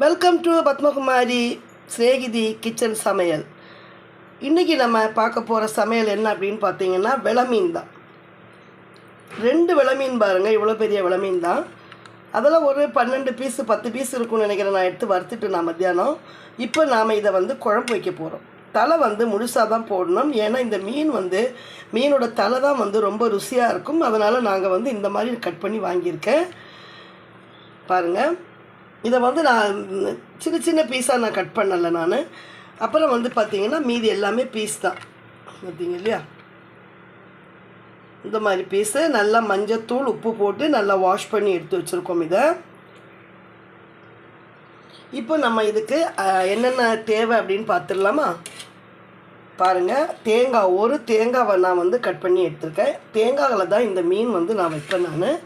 Welcome to Padmakumari சிநேகிதி kitchen சமையல். இன்றைக்கி நம்ம பார்க்க போகிற சமையல் என்ன அப்படின்னு பார்த்தீங்கன்னா விளமீன் தான். ரெண்டு விளமீன் பாருங்கள் இவ்வளோ பெரிய விளமீன் தான். அதெல்லாம் ஒரு பன்னெண்டு பீஸு பத்து பீஸ் இருக்கும்னு நினைக்கிறேன். நான் எடுத்து வறுத்துட்டு நான் மத்தியானம். இப்போ நாம் இதை வந்து குழம்பு வைக்க போகிறோம் தலை வந்து முழுசாக தான் போடணும். ஏன்னா இந்த மீன் வந்து மீனோட தலை தான் வந்து ரொம்ப ருசியாக இருக்கும். அதனால் நாங்கள் வந்து இந்த மாதிரி கட் பண்ணி வாங்கியிருக்கேன். பாருங்கள் இதை வந்து நான் சின்ன சின்ன பீஸாக நான் கட் பண்ணலை நான். அப்புறம் வந்து பார்த்திங்கன்னா மீதி எல்லாமே பீஸ் தான். பார்த்தீங்க இல்லையா? இந்த மாதிரி பீஸு நல்லா மஞ்சத்தூள் உப்பு போட்டு நல்லா வாஷ் பண்ணி எடுத்து வச்சுருக்கோம் இதை. இப்போ நம்ம இதுக்கு என்னென்ன தேவை அப்படின்னு பார்த்துடலாமா? பாருங்கள் தேங்காய் ஒரு தேங்காவை நான் வந்து கட் பண்ணி எடுத்திருக்கேன். தேங்காயில் தான் இந்த மீன் வந்து நான் வைப்பேன் நான்.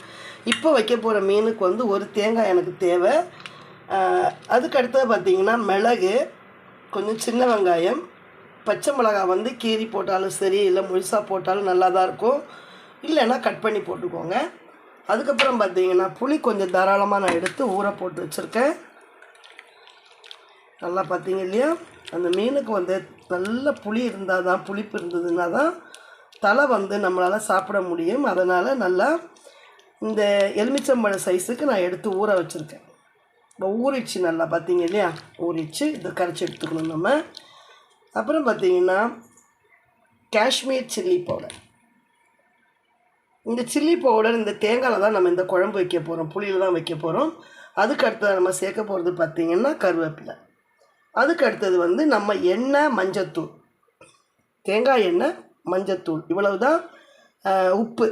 இப்போ வைக்க போகிற மீனுக்கு வந்து ஒரு தேங்காய் எனக்கு தேவை. அதுக்கு அடுத்தது பார்த்திங்கன்னா மிளகு கொஞ்சம் சின்ன வெங்காயம் பச்சை மிளகாய் வந்து கீரி போட்டாலும் சரி இல்லை முழுசாக போட்டாலும் நல்லா தான் இருக்கும். இல்லைன்னா கட் பண்ணி போட்டுக்கோங்க. அதுக்கப்புறம் பார்த்திங்கன்னா புளி கொஞ்சம் தாராளமாக நான் எடுத்து ஊற போட்டு வச்சுருக்கேன். நல்லா பார்த்தீங்க இல்லையா? அந்த மீனுக்கு வந்து நல்ல புளி இருந்தால் தான் புளிப்பு இருந்ததுன்னா தான் தலை வந்து நம்மளால் சாப்பிட முடியும். அதனால் நல்லா இந்த எலுமிச்சம்பழம் சைஸுக்கு நான் எடுத்து ஊற வச்சுருக்கேன். இப்போ ஊறிச்சு நல்லா பார்த்தீங்க இல்லையா? ஊறிச்சு இதை கரைச்சி எடுத்துக்கணும் நம்ம. அப்புறம் பார்த்தீங்கன்னா காஷ்மீர் சில்லி பவுடர். இந்த சில்லி பவுடர் இந்த தேங்காயில் தான் நம்ம இந்த குழம்பு வைக்க போகிறோம் புளியில் தான் வைக்க போகிறோம் அதுக்கு அடுத்தது நம்ம சேர்க்க போகிறது பார்த்திங்கன்னா கருவேப்பிலை. அதுக்கு அடுத்தது வந்து நம்ம எண்ணெய் மஞ்சத்தூள். தேங்காய் எண்ணெய் மஞ்சத்தூள். இவ்வளவு தான் உப்பு.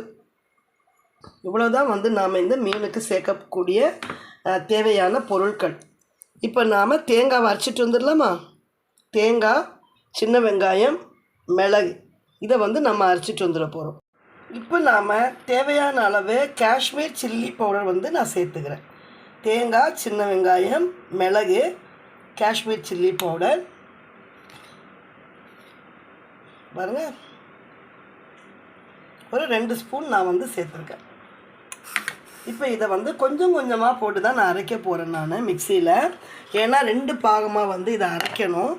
இவ்வளோதான் வந்து நாம் இந்த மீனுக்கு சேர்க்கக்கூடிய தேவையான பொருட்கள். இப்போ நாம் தேங்காவை அரைச்சிட்டு வந்துடலாமா? தேங்காய் சின்ன வெங்காயம் மிளகு. இதை வந்து நம்ம அரைச்சிட்டு வந்துட போகிறோம் இப்போ நாம் தேவையான அளவு காஷ்மீர் சில்லி பவுடர் வந்து நான் சேர்த்துக்கிறேன். தேங்காய் சின்ன வெங்காயம் மிளகு காஷ்மீர் சில்லி பவுடர். பாருங்கள் ஒரு ரெண்டு ஸ்பூன் நான் வந்து சேர்த்துருக்கேன். இப்போ இதை வந்து கொஞ்சம் கொஞ்சமாக போட்டு தான் நான் அரைக்க போகிறேன் நான் மிக்சியில். ஏன்னா ரெண்டு பாகமாக வந்து இதை அரைக்கணும்.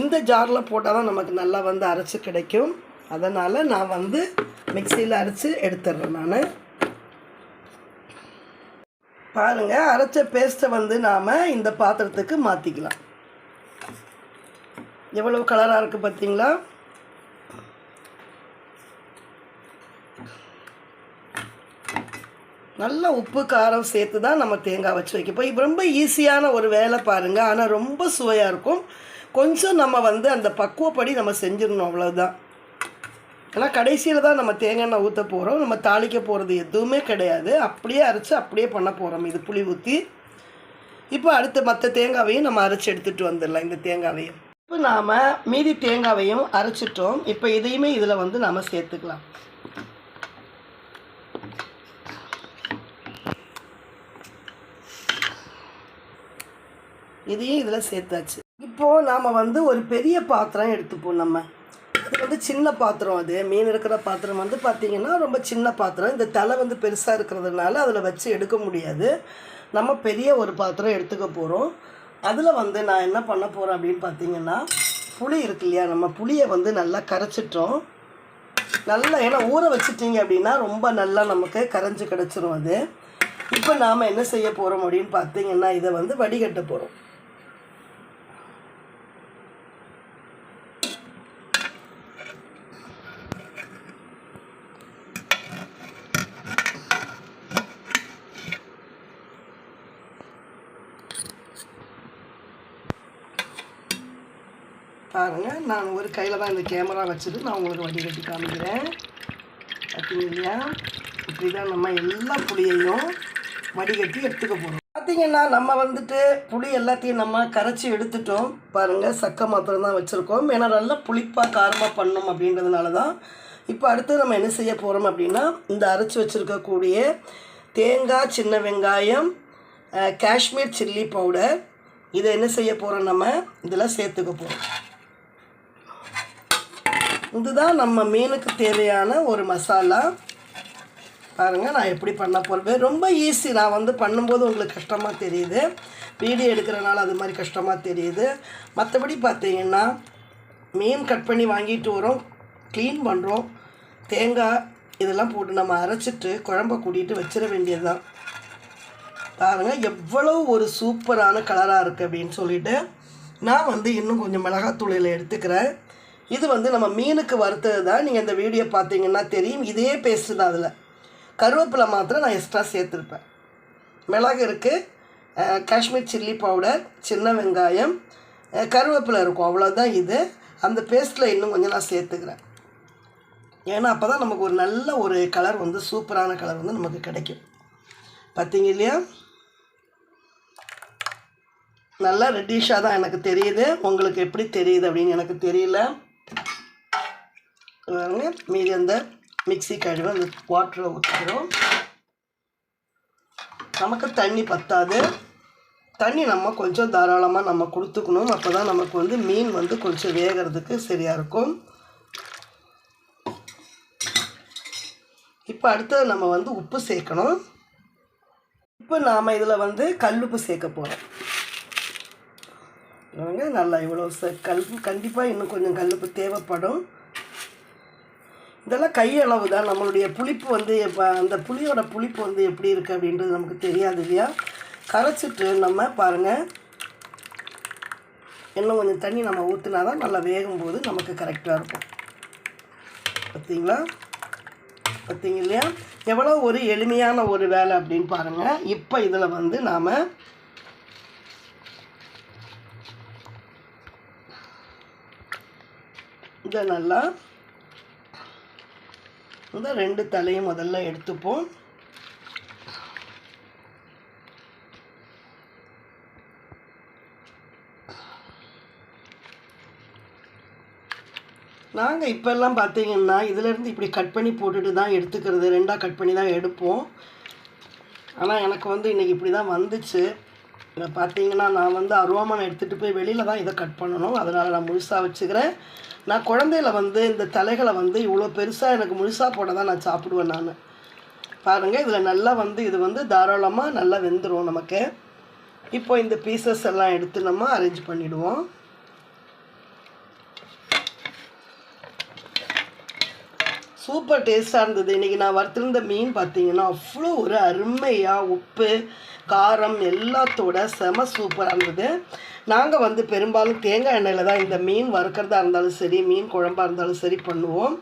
இந்த ஜாரில் போட்டால் தான் நமக்கு நல்லா வந்து அரைச்சி கிடைக்கும். அதனால் நான் வந்து மிக்சியில் அரைச்சி எடுத்துடுறேன் நான். பாருங்கள் அரைச்ச பேஸ்ட்டை வந்து நாம் இந்த பாத்திரத்துக்கு மாற்றிக்கலாம் எவ்வளவு கலராக இருக்குது பார்த்தீங்களா நல்ல உப்பு காரம் சேர்த்து தான் நம்ம தேங்காய் வச்சு வைக்க இப்போ ரொம்ப ஈஸியான ஒரு வேலை பாருங்கள் ஆனால் ரொம்ப சுவையாக இருக்கும். கொஞ்சம் நம்ம வந்து அந்த பக்குவப்படி நம்ம செஞ்சிடணும் அவ்வளோதான் ஏன்னா கடைசியில் தான் நம்ம தேங்காய் எண்ணெய் ஊற்ற போகிறோம் நம்ம தாளிக்க போகிறது எதுவுமே கிடையாது. அப்படியே அரைச்சி அப்படியே பண்ண போகிறோம் இது புளி ஊற்றி இப்போ அடுத்து மற்ற தேங்காவையும் நம்ம அரைச்சி எடுத்துகிட்டு வந்துடலாம் இந்த தேங்காவையும். இப்போ நாம் மீதி தேங்காவையும் அரைச்சிட்டோம். இப்போ இதையுமே இதில் வந்து நாம் சேர்த்துக்கலாம். இதையும் இதில் சேர்த்தாச்சு. இப்போது நாம் வந்து ஒரு பெரிய பாத்திரம் எடுத்துப்போம் நம்ம. அது வந்து சின்ன பாத்திரம் அது. மீன் இருக்கிற பாத்திரம் வந்து பார்த்திங்கன்னா ரொம்ப சின்ன பாத்திரம். இந்த தலை வந்து பெருசாக இருக்கிறதுனால அதில் வச்சு எடுக்க முடியாது. நம்ம பெரிய ஒரு பாத்திரம் எடுத்துக்க போகிறோம் அதில் வந்து நான் என்ன பண்ண போகிறேன் அப்படின்னு பார்த்தீங்கன்னா புளி இருக்கு இல்லையா? நம்ம புளியை வந்து நல்லா கரைச்சிட்டோம். நல்லா ஏன்னா ஊற வச்சுட்டிங்க அப்படின்னா ரொம்ப நல்லா நமக்கு கரைஞ்சி கிடச்சிரும் அது. இப்போ நாம் என்ன செய்ய போகிறோம் அப்படின்னு பார்த்தீங்கன்னா இதை வந்து வடிகட்ட போகிறோம் பாருங்கள் நான் ஒரு கையில் தான் இந்த கேமரா வச்சுட்டு நான் உங்களுக்கு வடிகட்டி காமிக்கிறேன். பார்த்தீங்க இல்லையா? இப்படி தான் நம்ம எல்லா புளியையும் வடிகட்டி எடுத்துக்க போகிறோம் பார்த்தீங்கன்னா நம்ம வந்துட்டு புளி எல்லாத்தையும் நம்ம கரைச்சி எடுத்துட்டோம். பாருங்கள் சக்கை மாத்திரம் தான் வச்சுருக்கோம். ஏன்னா நல்லா புளிப்பாக காரமாக பண்ணோம் அப்படின்றதுனால தான் இப்போ அடுத்து நம்ம என்ன செய்ய போகிறோம் அப்படின்னா இந்த அரைச்சி வச்சுருக்கக்கூடிய தேங்காய் சின்ன வெங்காயம் காஷ்மீர் சில்லி பவுடர். இதை என்ன செய்ய போகிறோம் நம்ம? இதில் சேர்த்துக்க போகிறோம் இதுதான் நம்ம மீனுக்கு தேவையான ஒரு மசாலா. பாருங்கள் நான் எப்படி பண்ண போகிறேன் ரொம்ப ஈஸி நான் வந்து பண்ணும்போது உங்களுக்கு கஷ்டமாக தெரியுது. வீடியோ எடுக்கிறனால அது மாதிரி கஷ்டமாக தெரியுது. மற்றபடி பார்த்தீங்கன்னா மீன் கட் பண்ணி வாங்கிட்டு வரோம். க்ளீன் பண்ணுறோம் தேங்காய் இதெல்லாம் போட்டு நம்ம அரைச்சிட்டு குழம்ப கூட்டிகிட்டு வச்சிட வேண்டியது தான் பாருங்கள் எவ்வளோ ஒரு சூப்பரான கலராக இருக்குது அப்படின்னு சொல்லிட்டு நான் வந்து இன்னும் கொஞ்சம் மிளகாத்தூளில் எடுத்துக்கிறேன். இது வந்து நம்ம மீனுக்கு வறுத்தது தான். நீங்கள் இந்த வீடியோ பார்த்தீங்கன்னா தெரியும். இதே பேஸ்ட்டு தான் அதில். கருவேப்பிலை மாத்திரம் நான் எக்ஸ்ட்ரா சேர்த்துருப்பேன். மிளகு இருக்குது காஷ்மீர் சில்லி பவுடர் சின்ன வெங்காயம் கருவேப்பிலை இருக்கும். அவ்வளோதான் இது. அந்த பேஸ்ட்டில் இன்னும் கொஞ்சம் நான் சேர்த்துக்கிறேன். ஏன்னா அப்போ தான் நமக்கு ஒரு நல்ல ஒரு கலர் வந்து சூப்பரான கலர் வந்து நமக்கு கிடைக்கும். பார்த்தீங்க இல்லையா? நல்லா ரெட்டிஷாக தான் எனக்கு தெரியுது. உங்களுக்கு எப்படி தெரியுது அப்படின்னு எனக்கு தெரியல. மீதி அந்த மிக்சி கழுவி அந்த வாட்டரை ஊற்றிக்கிறோம் நமக்கு தண்ணி பத்தாது. தண்ணி நம்ம கொஞ்சம் தாராளமாக நம்ம கொடுத்துக்கணும். அப்போ தான் நமக்கு வந்து மீன் வந்து கொஞ்சம் வேகிறதுக்கு சரியாக இருக்கும். இப்போ அடுத்தது நம்ம வந்து உப்பு சேர்க்கணும். இப்போ நாம் இதில் வந்து கல்லுப்பு சேர்க்க போகிறோம் நல்லா இவ்வளோ ச கல் கண்டிப்பாக இன்னும் கொஞ்சம் கல்லுப்பு தேவைப்படும். இதெல்லாம் கையளவு தான். நம்மளுடைய புளிப்பு வந்து இப்போ அந்த புளியோட புளிப்பு வந்து எப்படி இருக்குது அப்படின்றது நமக்கு தெரியாது இல்லையா? கரைச்சிட்டு நம்ம பாருங்கள் இன்னும் கொஞ்சம் தண்ணி நம்ம ஊற்றினா தான் நல்லா வேகும்போது நமக்கு கரெக்டாக இருக்கும். பார்த்தீங்களா பார்த்தீங்க இல்லையா? எவ்வளோ ஒரு எளிமையான ஒரு வேலை அப்படின்னு பாருங்கள் இப்போ இதில் வந்து நாம் இதை நல்லா இந்த ரெண்டு தலையும் முதல்ல எடுத்துப்போம். நாங்கள் இப்போல்லாம் பார்த்தீங்கன்னா இதிலேருந்து இப்படி கட் பண்ணி போட்டுட்டு தான் எடுத்துக்கிறது. ரெண்டாக கட் பண்ணி தான் எடுப்போம். ஆனால் எனக்கு வந்து இன்றைக்கி இப்படி தான் வந்துச்சு. இதை பார்த்தீங்கன்னா நான் வந்து அருவாமனை எடுத்துகிட்டு போய் வெளியில் தான் இதை கட் பண்ணணும். அதனால் நான் முழுசாக வச்சுக்கிறேன். நான் குழந்தையில வந்து இந்த தலைகளை வந்து இவ்வளோ பெருசாக எனக்கு முழுசாக போட தான் நான் சாப்பிடுவேன் நான். பாருங்கள் இதில் நல்லா வந்து இது வந்து தாராளமாக நல்லா வெந்துடும் நமக்கு. இப்போ இந்த பீசஸ் எல்லாம் எடுத்து நம்ம அரேஞ்ச் பண்ணிவிடுவோம் சூப்பர் டேஸ்ட்டாக இருந்தது. இன்றைக்கி நான் வறுத்திருந்த மீன் பார்த்தீங்கன்னா அவ்வளோ ஒரு அருமையாக உப்பு காரம் எல்லாத்தோட செம சூப்பராக இருந்தது. நாங்கள் வந்து பெரும்பாலும் தேங்காய் எண்ணெயில் தான் இந்த மீன் வறுக்கிறதா இருந்தாலும் சரி மீன் குழம்பாக இருந்தாலும் சரி பண்ணுவோம்.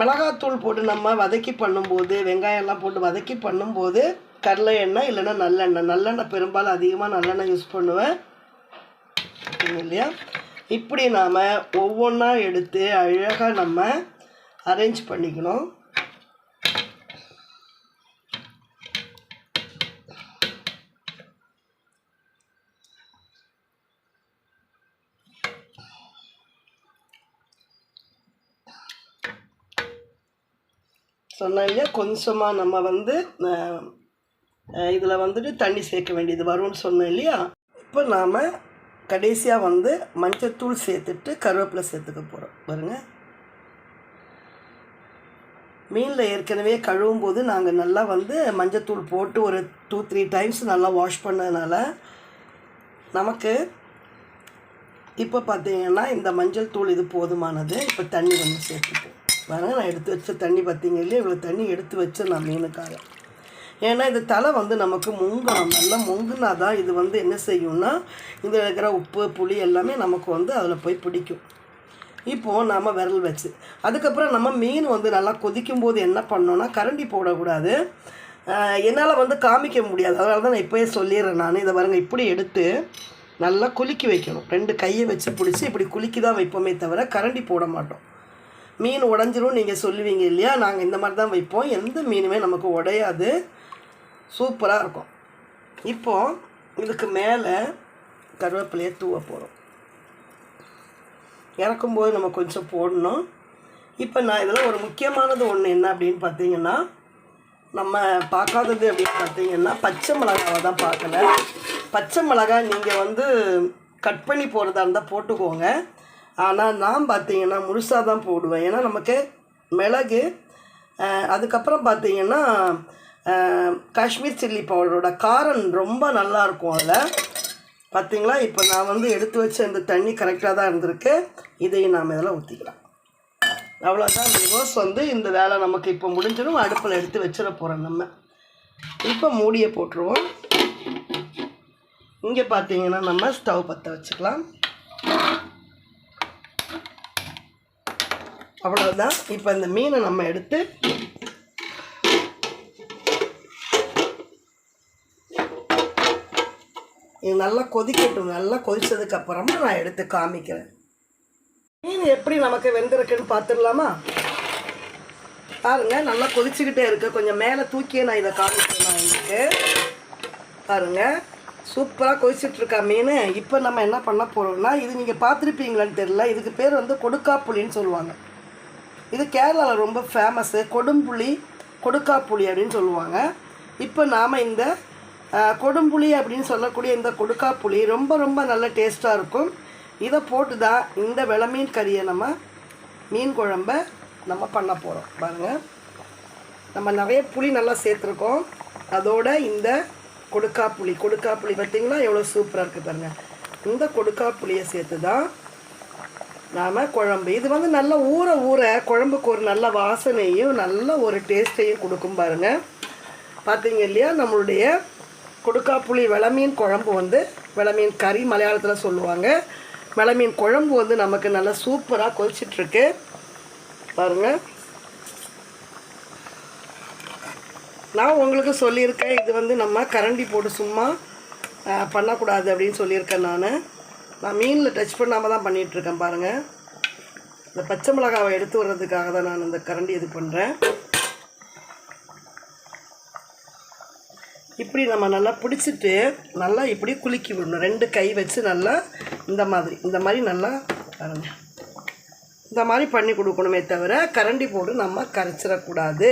மிளகாத்தூள் போட்டு நம்ம வதக்கி பண்ணும்போது வெங்காயம்லாம் போட்டு வதக்கி பண்ணும்போது கடலை எண்ணெய் இல்லைன்னா நல்லெண்ணெய். நல்லெண்ணெய் பெரும்பாலும் அதிகமாக நல்லெண்ணெய் யூஸ் பண்ணுவேன். இல்லையா? இப்படி நாம் ஒவ்வொன்றா எடுத்து அழகாக நம்ம அரேஞ்ச் பண்ணிக்கணும். சொன்னேன் இல்லையா கொஞ்சமாக நம்ம வந்து இதில் வந்துட்டு தண்ணி சேர்க்க வேண்டியது வரும்னு சொன்னேன் இல்லையா? இப்போ நாம் கடைசியாக வந்து மஞ்சத்தூள் சேர்த்துட்டு கருவேப்பிலை சேர்த்துக்க போகிறோம் பாருங்க. மீனில் ஏற்கனவே கழுவும் போது நாங்கள் நல்லா வந்து மஞ்சத்தூள் போட்டு ஒரு டூ த்ரீ டைம்ஸ் நல்லா வாஷ் பண்ணதுனால நமக்கு இப்போ பார்த்தீங்கன்னா இந்த மஞ்சள் தூள் இது போதுமானது. இப்போ தண்ணி வந்து சேர்த்துப்போம். பாருங்க நான் எடுத்து வச்ச தண்ணி பார்த்தீங்க இல்லையா? இவ்வளோ தண்ணி எடுத்து வச்ச நான் மீனுக்காக. ஏன்னா இது தலை வந்து நமக்கு முங்கணும். நல்லா முங்குனா தான் இது வந்து என்ன செய்யும்னா இதில் இருக்கிற உப்பு புளி எல்லாமே நமக்கு வந்து அதில் போய் பிடிக்கும். இப்போது நம்ம விரல் வச்சு. அதுக்கப்புறம் நம்ம மீன் வந்து நல்லா கொதிக்கும் போது என்ன பண்ணோன்னா கரண்டி போடக்கூடாது. என்னால் வந்து காமிக்க முடியாது. அதனால தான் நான் இப்போயே சொல்லிடுறேன் நான். இதை பாருங்கள் இப்படி எடுத்து நல்லா குலுக்கி வைக்கணும். ரெண்டு கையை வச்சு பிடிச்சி இப்படி குலுக்கி தான் வைப்போமே தவிர கரண்டி போட மாட்டோம். மீன் உடஞ்சிரும் நீங்கள் சொல்லுவீங்க இல்லையா? நாங்கள் இந்த மாதிரி தான் வைப்போம். எந்த மீனுமே நமக்கு உடையாது. சூப்பராக இருக்கும். இப்போது இதுக்கு மேலே கருவேப்பிலையை தூவ போகிறோம் இறக்கும்போது நம்ம கொஞ்சம் போடணும். இப்போ நான் இதில் ஒரு முக்கியமானது ஒன்று என்ன அப்படின்னு பார்த்தீங்கன்னா நம்ம பார்க்காதது அப்படின்னு பார்த்தீங்கன்னா பச்சை மிளகாவை தான் பார்க்கல. பச்சை மிளகாய் நீங்கள் வந்து கட் பண்ணி போடுறதா இருந்தால் போட்டுக்கோங்க. ஆனால் நான் பார்த்தீங்கன்னா முழுசாக தான் போடுவேன். ஏன்னா நமக்கு மிளகு அதுக்கப்புறம் பார்த்தீங்கன்னா காஷ்மீர் சில்லி பவுடரோட காரம் ரொம்ப நல்லா இருக்கும் அதில். பார்த்தீங்களா இப்போ நான் வந்து எடுத்து வச்ச இந்த தண்ணி கரெக்டாக தான் இருந்திருக்கு. இதையும் நாம் இதில் ஊற்றிக்கலாம் அவ்வளோதான் ரிவர்ஸ் வந்து இந்த வேலை நமக்கு இப்போ முடிஞ்சிடும். அடுப்பில் எடுத்து வச்சிட போகிறோம் நம்ம. இப்போ மூடியை போட்டுருவோம். இங்கே பார்த்தீங்கன்னா நம்ம ஸ்டவ் பற்ற வச்சுக்கலாம். அவ்வளோதான் இப்போ இந்த மீனை நம்ம எடுத்து இது நல்லா கொதிக்கட்டும். நல்லா கொதித்ததுக்கப்புறமா நான் எடுத்து காமிக்கிறேன். மீன் எப்படி நமக்கு வெந்திருக்குன்னு பார்த்துடலாமா? பாருங்க நல்லா கொதிச்சுக்கிட்டே இருக்கு. கொஞ்சம் மேலே தூக்கியே நான் இதை காமிக்கிறேன் உங்களுக்கு. பாருங்க சூப்பராக கொதிச்சிட்டு இருக்கா மீன். இப்போ நம்ம என்ன பண்ண போகிறோம்னா இது நீங்கள் பார்த்துருப்பீங்களான்னு தெரியல. இதுக்கு பேர் வந்து கொடுக்காப்புளின்னு சொல்லுவாங்க. இது கேரளாவில் ரொம்ப ஃபேமஸ்ஸு கொடும்புளி கொடுக்காப்புளி அப்படின்னு சொல்லுவாங்க. இப்போ நாம் இந்த கொடும்புளி அப்படின்னு சொல்லக்கூடிய இந்த கொடுக்காப்புளி ரொம்ப ரொம்ப நல்ல டேஸ்ட்டாக இருக்கும். இதை போட்டு தான் இந்த வெள மீன் கறியை நம்ம மீன் குழம்ப நம்ம பண்ண போகிறோம் பாருங்கள் நம்ம நிறைய புளி நல்லா சேர்த்துருக்கோம். அதோட இந்த கொடுக்காப்புளி கொடுக்காப்புளி பார்த்தீங்களா? எவ்வளோ சூப்பராக இருக்குது பாருங்கள் இந்த கொடுக்காப்புளியை சேர்த்து தான் நாம் குழம்பு. இது வந்து நல்ல ஊற ஊற குழம்புக்கு ஒரு நல்ல வாசனையும் நல்ல ஒரு டேஸ்ட்டையும் கொடுக்கும் பாருங்க. பார்த்தீங்க இல்லையா? நம்மளுடைய கொடுக்காப்புளி விளமீன் குழம்பு வந்து விளமீன் கறி மலையாளத்தில் சொல்லுவாங்க. விளமீன் குழம்பு வந்து நமக்கு நல்லா சூப்பராக கொதிச்சிட்ருக்கு. பாருங்க. நான் உங்களுக்கு சொல்லியிருக்கேன். இது வந்து நம்ம கரண்டி போட்டு சும்மா பண்ணக்கூடாது அப்படின்னு சொல்லியிருக்கேன் நான். நான் மீனில் டச் பண்ணாமல் தான் பண்ணிகிட்ருக்கேன் பாருங்கள் இந்த பச்சை மிளகாவை எடுத்து வர்றதுக்காக தான் நான் இந்த கரண்டி இது பண்ணுறேன் இப்படி நம்ம நல்லா பிடிச்சிட்டு நல்லா இப்படி குலுக்கி விடணும். ரெண்டு கை வச்சு நல்லா இந்த மாதிரி இந்த மாதிரி நல்லா பாருங்க. இந்த மாதிரி பண்ணி கொடுக்கணுமே தவிர கரண்டி போட்டு நம்ம கரைச்சிடக்கூடாது.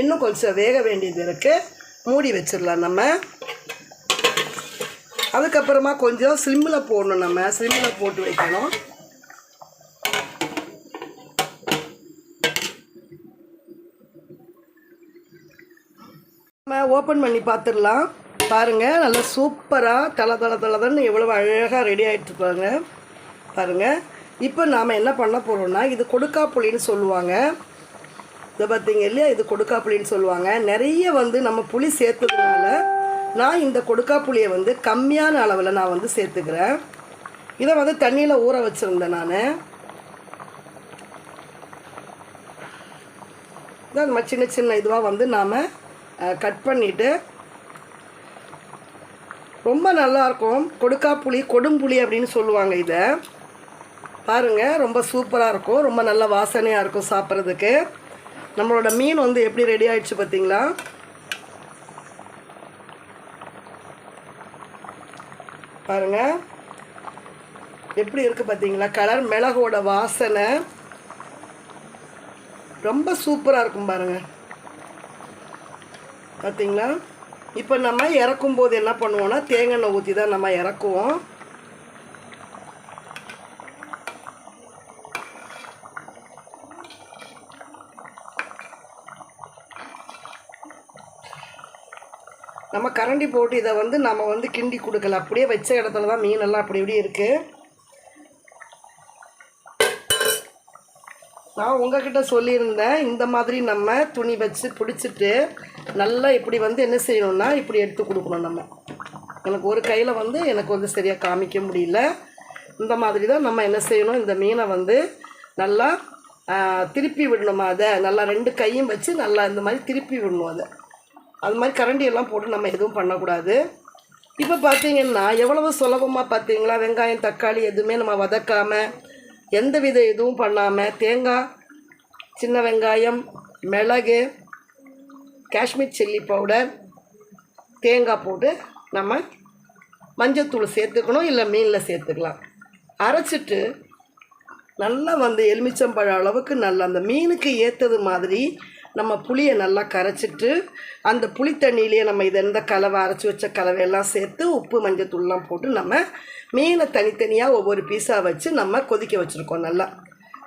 இன்னும் கொஞ்சம் வேக வேண்டியது இருக்குது மூடி வச்சிடலாம் நம்ம. அதுக்கப்புறமா கொஞ்சம் ஸ்லிம்மில் போடணும் நம்ம. ஸ்லிம்மில் போட்டு வைக்கணும். நம்ம ஓப்பன் பண்ணி பார்த்துடலாம். பாருங்கள் நல்லா சூப்பராக தலை தலை தலைன்னு எவ்வளோ அழகாக ரெடி ஆகிட்டு பாருங்க பாருங்கள் இப்போ நாம் என்ன பண்ண போகிறோம்னா இது கொடுக்காப்புளின்னு சொல்லுவாங்க. இதை பார்த்தீங்க இல்லையா? இது கொடுக்காப்புளின்னு சொல்லுவாங்க. நிறைய வந்து நம்ம புளி சேர்த்ததுனால நான் இந்த கொடுக்காப்புளியை வந்து கம்மியான அளவில் நான் வந்து சேர்த்துக்கிறேன். இதை வந்து தண்ணியில் ஊற வச்சுருந்தேன் நான். இதான் நம்ம சின்ன சின்ன இதுவாக வந்து நாம் கட் பண்ணிவிட்டு ரொம்ப நல்லாயிருக்கும் கொடுக்காப்புளி கொடும்புளி அப்படின்னு சொல்லுவாங்க இதை. பாருங்கள் ரொம்ப சூப்பராக இருக்கும். ரொம்ப நல்ல வாசனையாக இருக்கும் சாப்பிட்றதுக்கு. நம்மளோட மீன் வந்து எப்படி ரெடி ஆகிடுச்சு பார்த்தீங்களா? பாருங்க. எப்படி இருக்குது பார்த்தீங்களா கலர் மிளகோட வாசனை. ரொம்ப சூப்பராக இருக்கும் பாருங்க. பார்த்தீங்களா இப்போ நம்ம இறக்கும்போது என்ன பண்ணுவோன்னா தேங்காய் எண்ணெய் ஊற்றி தான் நம்ம இறக்குவோம். நம்ம கரண்டி போட்டு இதை வந்து நம்ம வந்து கிண்டி கொடுக்கல. அப்படியே வச்ச இடத்துல தான் மீனெல்லாம் அப்படி இப்படி இருக்குது நான் உங்ககிட்ட சொல்லியிருந்தேன் இந்த மாதிரி நம்ம துணி வச்சு பிடிச்சிட்டு நல்லா இப்படி வந்து என்ன செய்யணும்னா இப்படி எடுத்து கொடுக்கணும் நம்ம. எனக்கு ஒரு கையில் வந்து எனக்கு வந்து சரியாக காமிக்க முடியல. இந்த மாதிரி தான் நம்ம என்ன செய்யணும் இந்த மீனை வந்து நல்லா திருப்பி விடணுமா அதை? நல்லா ரெண்டு கையும் வச்சு நல்லா இந்த மாதிரி திருப்பி விடணும் அதை. அது மாதிரி கரண்டி எல்லாம் போட்டு நம்ம எதுவும் பண்ணக்கூடாது. இப்போ பார்த்தீங்கன்னா எவ்வளவு சுலபமாக பார்த்தீங்களா வெங்காயம் தக்காளி எதுவுமே நம்ம வதக்காமல் எந்த வித எதுவும் பண்ணாமல் தேங்காய் சின்ன வெங்காயம் மிளகு காஷ்மீர் சில்லி பவுடர் தேங்காய் போட்டு நம்ம மஞ்சத்தூள் சேர்த்துக்கணும் இல்லை மீனில் சேர்த்துக்கலாம். அரைச்சிட்டு நல்லா வந்து எலுமிச்சம்பழம் அளவுக்கு நல்லா அந்த மீனுக்கு ஏற்றது மாதிரி நம்ம புளியை நல்லா கரைச்சிட்டு அந்த புளி தண்ணியிலேயே நம்ம இதை இந்த கலவை அரைச்சி வச்ச கலவையெல்லாம் சேர்த்து உப்பு மஞ்சத்தூள்லாம் போட்டு நம்ம மீனை தனித்தனியாக ஒவ்வொரு பீஸாக வச்சு நம்ம கொதிக்க வச்சுருக்கோம் நல்லா.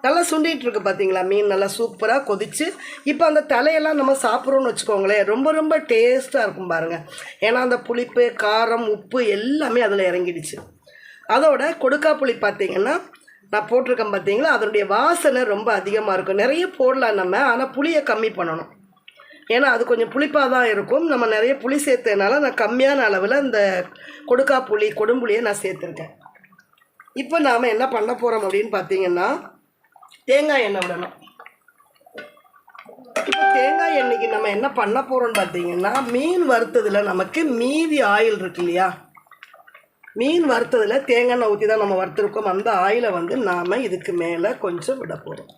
நல்லா சுண்டிகிட்டு இருக்கு பார்த்தீங்களா மீன் நல்லா சூப்பராக கொதிச்சு இப்போ அந்த தலையெல்லாம் நம்ம சாப்பிட்றோன்னு வச்சுக்கோங்களேன் ரொம்ப ரொம்ப டேஸ்ட்டாக இருக்கும் பாருங்கள் ஏன்னா அந்த புளிப்பு காரம் உப்பு எல்லாமே அதில் இறங்கிடுச்சு. அதோட கொடுக்கா புளி பார்த்தீங்கன்னா நான் போட்டிருக்கேன் பார்த்தீங்களா? அதனுடைய வாசனை ரொம்ப அதிகமாக இருக்கும். நிறைய போடலாம் நம்ம ஆனால் புளியை கம்மி பண்ணணும். ஏன்னா அது கொஞ்சம் புளிப்பாக தான் இருக்கும். நம்ம நிறைய புளி சேர்த்ததுனால நான் கம்மியான அளவில் இந்த கொடுக்கா புளி கொடும்புளியை நான் சேர்த்துருக்கேன். இப்போ நாம் என்ன பண்ண போகிறோம் அப்படின்னு பார்த்தீங்கன்னா தேங்காய் எண்ணெய் விடணும். இப்போ தேங்காய் எண்ணெய்க்கு நம்ம என்ன பண்ண போகிறோம்னு பார்த்தீங்கன்னா மீன் வறுத்ததில் நமக்கு மீதி ஆயில் இருக்கு இல்லையா? மீன் வறுத்ததில் தேங்காய் எண்ணெய் ஊற்றி தான் நம்ம வறுத்துருக்கோம். அந்த ஆயிலை வந்து நாம் இதுக்கு மேலே கொஞ்சம் விட போகிறோம்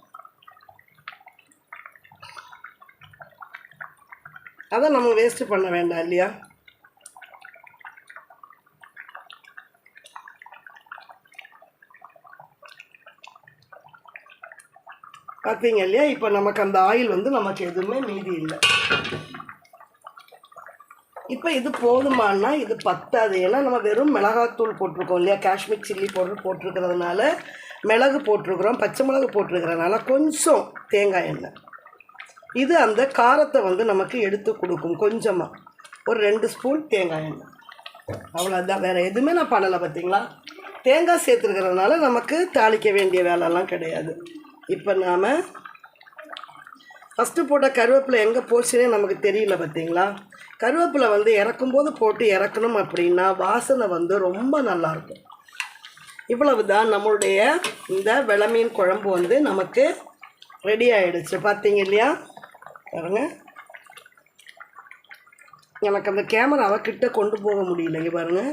அதை நம்ம வேஸ்ட்டு பண்ண வேண்டாம் இல்லையா? பார்த்தீங்க இல்லையா? இப்போ நமக்கு அந்த ஆயில் வந்து நமக்கு எதுவுமே மீதி இல்லை. இப்போ இது போதுமானா இது பத்தாது. ஏன்னா நம்ம வெறும் மிளகாத்தூள் போட்டிருக்கோம் இல்லையா? காஷ்மீர் சில்லி பவுடர் போட்டிருக்கிறதுனால மிளகு போட்டிருக்கிறோம் பச்சை மிளகு போட்டிருக்கிறதுனால கொஞ்சம் தேங்காய் எண்ணெய். இது அந்த காரத்தை வந்து நமக்கு எடுத்து கொடுக்கும் கொஞ்சமாக ஒரு ரெண்டு ஸ்பூன் தேங்காய் எண்ணெய். அவ்வளோதான் வேறு எதுவுமே நான் பண்ணலை பார்த்தீங்களா தேங்காய் சேர்த்துருக்கிறதுனால நமக்கு தாளிக்க வேண்டிய வேலைலாம் கிடையாது. இப்போ நாம் ஃபஸ்ட்டு போட்ட கருவேப்பிலை எங்கே போச்சுன்னே நமக்கு தெரியல பார்த்தீங்களா கருவேப்பிலை வந்து இறக்கும்போது போட்டு இறக்கணும் அப்படின்னா வாசனை வந்து ரொம்ப நல்லாயிருக்கும். இவ்வளவு தான் நம்மளுடைய இந்த விளமீன் குழம்பு வந்து நமக்கு ரெடி ஆகிடுச்சு பார்த்தீங்க இல்லையா? பாருங்க. எனக்கு அந்த கேமராவை கிட்ட கொண்டு போக முடியல பாருங்கள்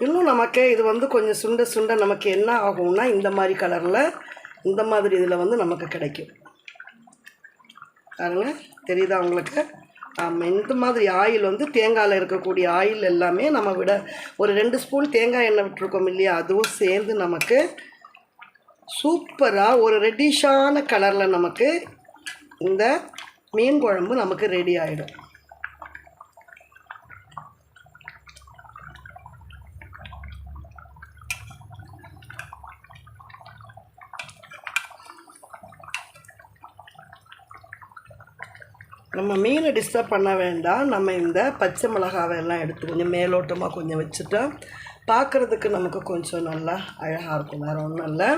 இன்னும் நமக்கு இது வந்து கொஞ்சம் சுண்ட சுண்ட நமக்கு என்ன ஆகும்னா இந்த மாதிரி கலரில் இந்த மாதிரி இதில் வந்து நமக்கு கிடைக்கும். பாருங்க தெரியுதா உங்களுக்கு? ஆமாம் இந்த மாதிரி ஆயில் வந்து தேங்காயில் இருக்கக்கூடிய ஆயில் எல்லாமே நம்ம விட ஒரு ரெண்டு ஸ்பூன் தேங்காய் எண்ணெய் விட்டுருக்கோம் இல்லையா? அதுவும் சேர்ந்து நமக்கு சூப்பராக ஒரு ரெட்டிஷான கலரில் நமக்கு இந்த மீன் குழம்பு நமக்கு ரெடி ஆகிடும் நம்ம மீனை டிஸ்டர்ப் பண்ண வேண்டாம். நம்ம இந்த பச்சை மிளகாவை எல்லாம் எடுத்து கொஞ்சம் மேலோட்டமாக கொஞ்சம் வச்சுட்டா பார்க்குறதுக்கு நமக்கு கொஞ்சம் நல்லா அழகாக இருக்கும். வேறு ஒன்றும் இல்லை.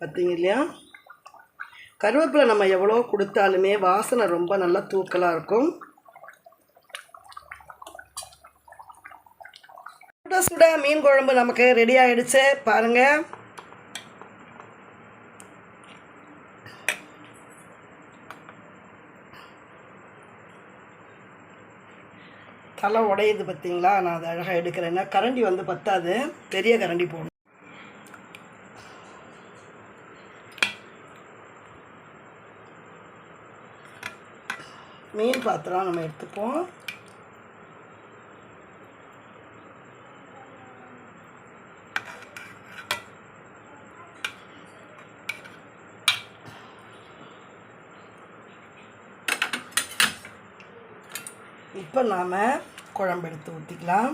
பார்த்தீங்க இல்லையா? கருவேப்பிலை நம்ம எவ்வளோ கொடுத்தாலுமே வாசனை ரொம்ப நல்லா தூக்கலாக இருக்கும். சுட சுட மீன் குழம்பு நமக்கு ரெடி ஆகிடுச்சு பாருங்கள் தலை உடையுது பார்த்தீங்களா? நான் அதை அழகாக எடுக்கிறேன்னா கரண்டி வந்து பத்தாது. பெரிய கரண்டி போடணும் மீன் பாத்திரம் நம்ம எடுத்துப்போம். இப்போ நாம் குழம்பு எடுத்து ஊற்றிக்கலாம்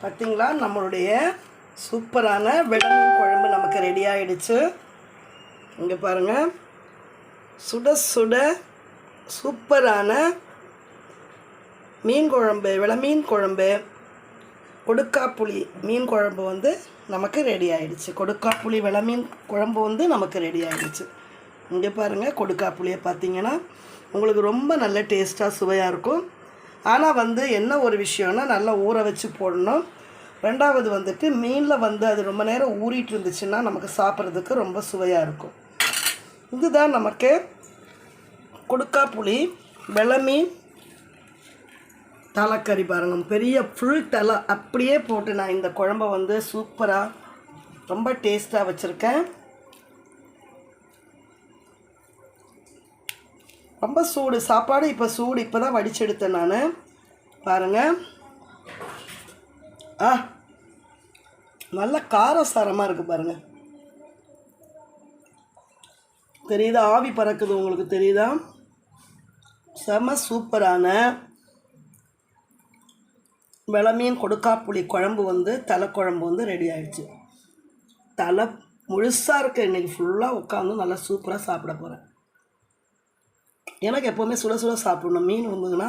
பார்த்தீங்களா நம்மளுடைய சூப்பரான விலங்கு குழம்பு நமக்கு ரெடி ஆகிடுச்சு இங்கே பாருங்கள் சுட சுட சூப்பரான மீன் குழம்பு விளமீன் குழம்பு கொடுக்காப்புளி மீன் குழம்பு வந்து நமக்கு ரெடி ஆகிடுச்சு கொடுக்காப்புளி விளமீன் குழம்பு வந்து நமக்கு ரெடி ஆகிடுச்சு இங்கே பாருங்கள் கொடுக்காப்புளியை பார்த்தீங்கன்னா உங்களுக்கு ரொம்ப நல்ல டேஸ்ட்டாக சுவையாக இருக்கும். ஆனால் வந்து என்ன ஒரு விஷயம்னா நல்லா ஊற வச்சு போடணும். ரெண்டாவது வந்துட்டு மீனில் வந்து அது ரொம்ப நேரம் ஊறிட்டு இருந்துச்சுன்னா நமக்கு சாப்பிட்றதுக்கு ரொம்ப சுவையாக இருக்கும். இதுதான் நமக்கு கொடுக்காப்புளி வெளமீன் தலைக்கறி பாருங்க. பெரிய ஃபுல் தலை. அப்படியே போட்டு நான் இந்த குழம்ப வந்து சூப்பராக ரொம்ப டேஸ்ட்டாக வச்சுருக்கேன். ரொம்ப சூடு. சாப்பாடு இப்போ சூடு. இப்போ தான் வடிச்செடுத்தேன் நான். பாருங்கள் ஆ நல்ல காரசாரமாக இருக்குது பாருங்கள் தெரியுதா? ஆவி பறக்குது. உங்களுக்கு தெரியுதா? செம சூப்பரான வெளமீன் கொடுக்காப்புளி குழம்பு வந்து தலை குழம்பு வந்து ரெடி ஆகிடுச்சு தலை முழுசாக இருக்க இன்றைக்கி ஃபுல்லாக உட்காந்து நல்லா சூப்பராக சாப்பிட போகிறேன் எனக்கு எப்போவுமே சுட சுட சாப்பிடணும். மீன் வந்ததுன்னா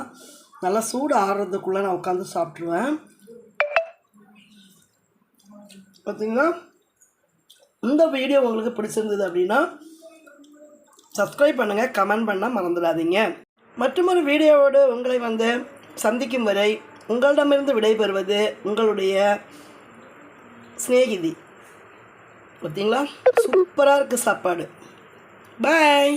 நல்லா சூடு ஆடுறதுக்குள்ளே நான் உட்காந்து சாப்பிட்ருவேன் பார்த்திங்கன்னா இந்த வீடியோ உங்களுக்கு பிடிச்சிருந்தது அப்படின்னா சப்ஸ்கிரைப் பண்ணுங்கள் கமெண்ட் பண்ணால் மறந்துடாதீங்க. மற்றொரு வீடியோவோடு உங்களை வந்து சந்திக்கும் வரை உங்களிடமிருந்து விடைபெறுவது உங்களுடைய சிநேகிதி. பார்த்தீங்களா சூப்பராக இருக்குது சாப்பாடு. பாய்